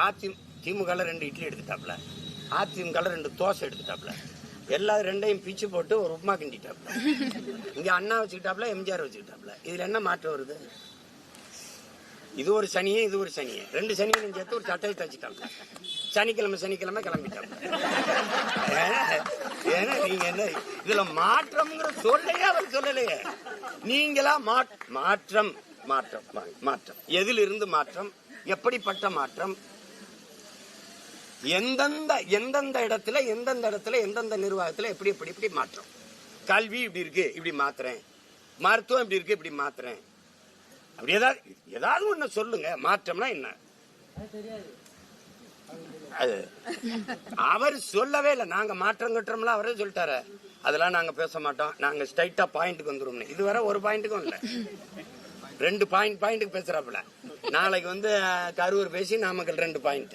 அதி திமுகவில் ரெண்டு இட்லி எடுத்துட்டாப்புல அதிமுகவில் ரெண்டு தோசை எடுத்துட்டாப்புல எல்லா ரெண்டையும் பிச்சு போட்டு ஒரு உப்புமா கிண்டிட்டாப்புல இங்கே அண்ணா வச்சுக்கிட்டாப்புல எம்ஜிஆர் வச்சுக்கிட்டாப்புல இதுல என்ன மாற்றம் வருது? இது ஒரு சனியே இது ஒரு சனியே. ரெண்டு சனியும் சேர்த்து ஒரு சட்டையை தச்சுட்டாங்க சனிக்கிழமை சனிக்கிழமை கிளம்பிட்டாங்க ஏன்னா- நீங்க என்ன இதுல மாற்றம்ங்கிற சொல்லையே அவர் சொல்லலையே. நீங்களா மா- மாற்றம் மாற்றம் மாற்றம். எதிலிருந்து மாற்றம் எப்படிப்பட்ட மாற்றம்? எந்தெந்த எந்தெந்த இடத்துல எந்தெந்த இடத்துல எந்தெந்த நிர்வாகத்தில் எப்படி எப்படி இப்படி மாற்றம். கல்வி இப்படி இருக்கு இப்படி மாத்துறேன். மருத்துவம் இப்படி இருக்கு இப்படி மாத்துறேன். அப்படி ஏதாவது ஏதாவது ஒன்று சொல்லுங்க. மாற்றம்னா என்ன? அது அவர் சொல்லவே இல்லை. நாங்க மாற்றம் கட்டுறோம்ல அவரே சொல்லிட்டாரு. அதெல்லாம் நாங்க பேச மாட்டோம். நாங்க ஸ்ட்ரைட்டா பாயிண்ட்டுக்கு வந்துருவோம்னு. இதுவரை ஒரு பாயிண்ட்டுக்கும் இல்லை. ரெண்டு பாயிண்ட் பாயிண்ட்டுக்கு பேசுறாப்புல. நாளைக்கு வந்து கரூர் பேசி நாமக்கல் ரெண்டு பாயிண்ட்